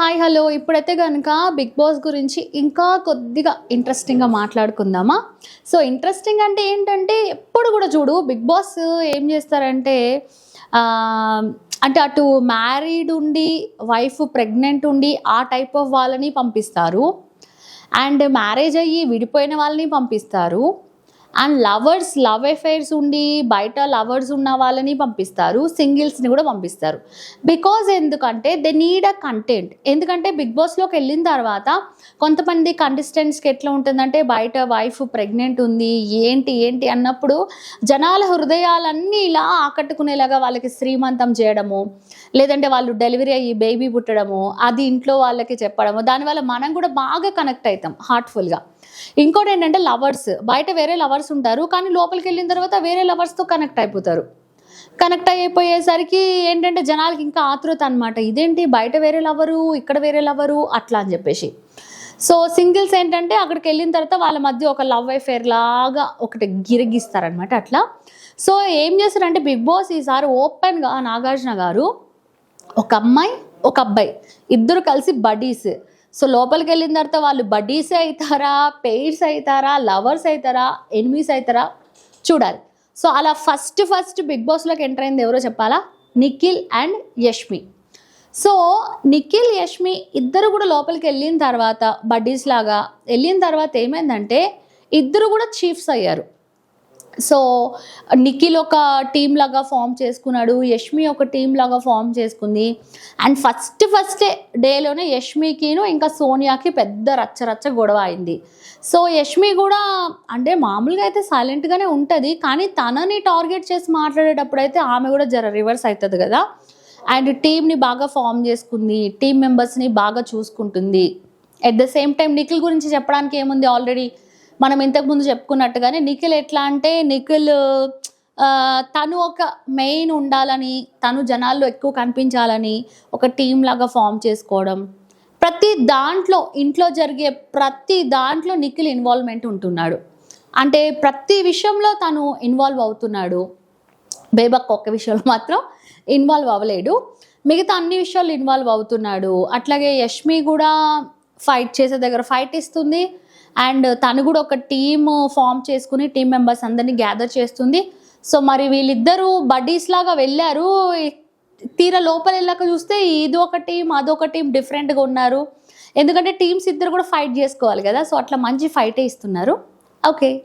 Hi hello. ఇప్పుడైతే కనుక big boss గురించి ఇంకా కొద్దిగా ఇంట్రెస్టింగ్గా మాట్లాడుకుందామా? సో ఇంట్రెస్టింగ్ అంటే ఏంటంటే ఎప్పుడు కూడా చూడు బిగ్ బాస్ ఏం చేస్తారంటే అంటే అటు మ్యారీడ్ ఉండి వైఫ్ ప్రెగ్నెంట్ ఉండి ఆ టైప్ ఆఫ్ వాళ్ళని పంపిస్తారు. అండ్ మ్యారేజ్ అయ్యి విడిపోయిన వాళ్ళని పంపిస్తారు. అండ్ లవర్స్ లవ్ అఫైర్స్ ఉండి బయట లవర్స్ ఉన్న వాళ్ళని పంపిస్తారు సింగిల్స్ని కూడా పంపిస్తారు. బికాజ్ ఎందుకంటే దే నీడ్ అ కంటెంట్ ఎందుకంటే బిగ్ బాస్లోకి వెళ్ళిన తర్వాత కొంతమంది కంటెస్టెంట్స్కి ఎట్లా ఉంటుందంటే బయట వైఫ్ ప్రెగ్నెంట్ ఉంది ఏంటి ఏంటి అన్నప్పుడు జనాల హృదయాలన్నీ ఇలా ఆకట్టుకునేలాగా వాళ్ళకి శ్రీమంతం చేయడము లేదంటే వాళ్ళు డెలివరీ అయ్యి బేబీ పుట్టడము అది ఇంట్లో వాళ్ళకి చెప్పడము దానివల్ల మనం కూడా బాగా కనెక్ట్ అవుతాం హార్ట్ఫుల్గా ఇంకోటి ఏంటంటే లవర్స్ బయట వేరే లవర్స్ ఉంటారు కానీ లోపలికి వెళ్ళిన తర్వాత వేరే లవర్స్తో కనెక్ట్ అయిపోతారు. కనెక్ట్ అయిపోయేసరికి ఏంటంటే జనాలకి ఇంకా ఆతృత అనమాట ఇదేంటి? బయట వేరే లవరు ఇక్కడ వేరే లవరు అట్లా అని చెప్పేసి. సో సింగిల్స్ ఏంటంటే అక్కడికి వెళ్ళిన తర్వాత వాళ్ళ మధ్య ఒక లవ్ అఫేర్ లాగా ఒకటి గిరిగిస్తారనమాట అట్లా. సో ఏం చేస్తారంటే బిగ్ బాస్ ఈసారి ఓపెన్గా నాగార్జున గారు ఒక అమ్మాయి ఒక అబ్బాయి. ఇద్దరు కలిసి బడీస్ సో లోపలికి వెళ్ళిన తర్వాత వాళ్ళు బడ్డీస్ అవుతారా పెయిర్స్ అవుతారా లవర్స్ అవుతారా ఎనిమీస్ అవుతారా చూడాలి. సో అలా ఫస్ట్ ఫస్ట్ బిగ్ బాస్లోకి ఎంటర్ అయింది ఎవరో చెప్పాలా? నిఖిల్ అండ్ యష్మి. సో నిఖిల్ యష్మి ఇద్దరు కూడా లోపలికి వెళ్ళిన తర్వాత బడ్డీస్ లాగా వెళ్ళిన తర్వాత ఏమైందంటే ఇద్దరు కూడా చీఫ్స్ అయ్యారు. సో నిఖిల్ ఒక టీమ్ లాగా ఫామ్ చేసుకున్నాడు యష్మి ఒక టీం లాగా ఫామ్ చేసుకుంది. అండ్ ఫస్ట్ ఫస్ట్ డేలోనే యష్మికిను ఇంకా సోనియాకి పెద్ద రచ్చ రచ్చ గొడవ అయింది. సో యష్మి కూడా అంటే మామూలుగా అయితే సైలెంట్గానే ఉంటుంది కానీ తనని టార్గెట్ చేసి మాట్లాడేటప్పుడు అయితే ఆమె కూడా జర రివర్స్ అవుతుంది కదా. అండ్ టీంని బాగా ఫామ్ చేసుకుంది టీం మెంబర్స్ని బాగా చూసుకుంటుంది. At the same time Nikhil గురించి చెప్పడానికి ఏముంది ఆల్రెడీ మనం ఇంతకుముందు చెప్పుకున్నట్టుగానే నిఖిల్ ఎట్లా అంటే నిఖిల్ తను ఒక మెయిన్ ఉండాలని తను జనాల్లో ఎక్కువ కనిపించాలని ఒక టీం లాగా ఫామ్ చేసుకోవడం. ప్రతి దాంట్లో ఇంట్లో జరిగే ప్రతి దాంట్లో నిఖిల్ ఇన్వాల్వ్మెంట్ ఉంటున్నాడు. అంటే ప్రతి విషయంలో తను ఇన్వాల్వ్ అవుతున్నాడు. బేబక్ ఒక్క విషయంలో మాత్రం ఇన్వాల్వ్ అవ్వలేడు. మిగతా అన్ని విషయాలు ఇన్వాల్వ్ అవుతున్నాడు. అట్లాగే యష్మి కూడా ఫైట్ చేసే దగ్గర ఫైట్ ఇస్తుంది. అండ్ తను కూడా ఒక టీమ్ ఫామ్ చేసుకుని టీం మెంబర్స్ అందరినీ గ్యాదర్ చేస్తుంది. సో మరి వీళ్ళిద్దరూ బడ్డీస్ లాగా వెళ్ళారు. తీరా లోపల వెళ్ళాక చూస్తే ఇది ఒక టీం అదొక టీం డిఫరెంట్గా ఉన్నారు. ఎందుకంటే టీమ్స్ ఇద్దరు కూడా ఫైట్ చేసుకోవాలి కదా. సో అట్లా మంచి ఫైటే ఇస్తున్నారు. ఓకే